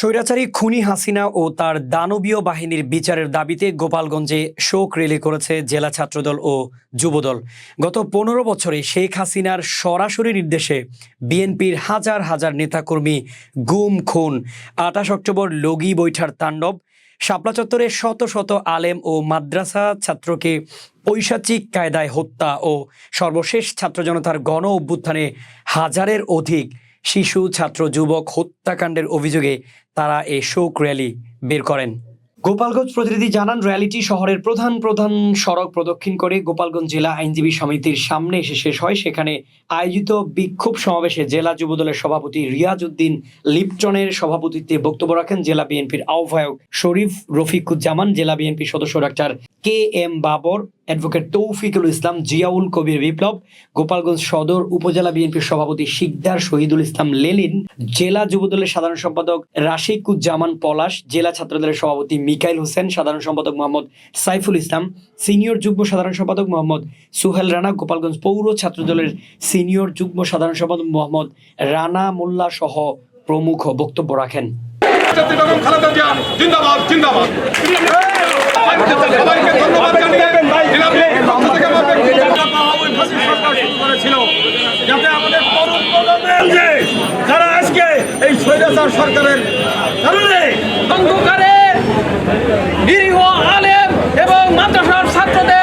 স্বৈরাচারী খুনি হাসিনা ও তার দানবীয় বাহিনীর বিচারের দাবিতে গোপালগঞ্জে শোক রেলি করেছে জেলা ছাত্রদল ও যুবদল। গত পনেরো বছরে শেখ হাসিনার সরাসরি নির্দেশে বিএনপির হাজার হাজার নেতাকর্মী গুম, খুন, আঠাশ অক্টোবর লগি বৈঠার তাণ্ডব, শাপলা চত্বরে শত শত আলেম ও মাদ্রাসা ছাত্রকে পৈশাচিক কায়দায় হত্যা ও সর্বশেষ ছাত্র জনতার গণ অভ্যুত্থানে হাজারের অধিক শিশু, ছাত্র, যুবক হত্যাকাণ্ডের অভিযোগে তারা এ শোক র্যালি বের করেন। গোপালগঞ্জ প্রতিনিধি জানান, র্যালিটি শহরের প্রধান প্রধান সড়ক প্রদক্ষিণ করে গোপালগঞ্জ জেলা আইনজীবী সমিতির সামনে এসে শেষ হয়। সেখানে আয়োজিত বিক্ষোভ সমাবেশে জেলা যুবদলের সভাপতি রিয়াজ উদ্দিন লিপটনের সভাপতিত্বে বক্তব্য রাখেন জেলা বিএনপির আহ্বায়ক শরীফ রফিকুজ্জামান, জেলা বিএনপি সদস্য doctor K M Babar advocate Taufiqul Islam Ziaul Kabir Biplob Gopalganj Sadar উপজেলা বিএনপির সভাপতি শিকদার শহীদুল ইসলাম লেলিন জেলা যুবদলের সাধারণ সম্পাদক রাশিকুজ্জামান পলাশ জেলা ছাত্রদলের সভাপতি মিকাইল হোসেন সাধারণ সম্পাদক মোহাম্মদ সাইফুল ইসলাম সিনিয়র যুগ্ম সাধারণ সম্পাদক মোহাম্মদ সুহেল রানা গোপালগঞ্জ পৌর ছাত্রদলের সিনিয়র যুগ্ম সাধারণ সম্পাদক মোহাম্মদ রানা মোল্লা সহ প্রমুখ বক্তব্য রাখেন। জিন্দাবাদ জিন্দাবাদ। সবাইকে ধন্যবাদ। এই স্বৈরাচার সরকারের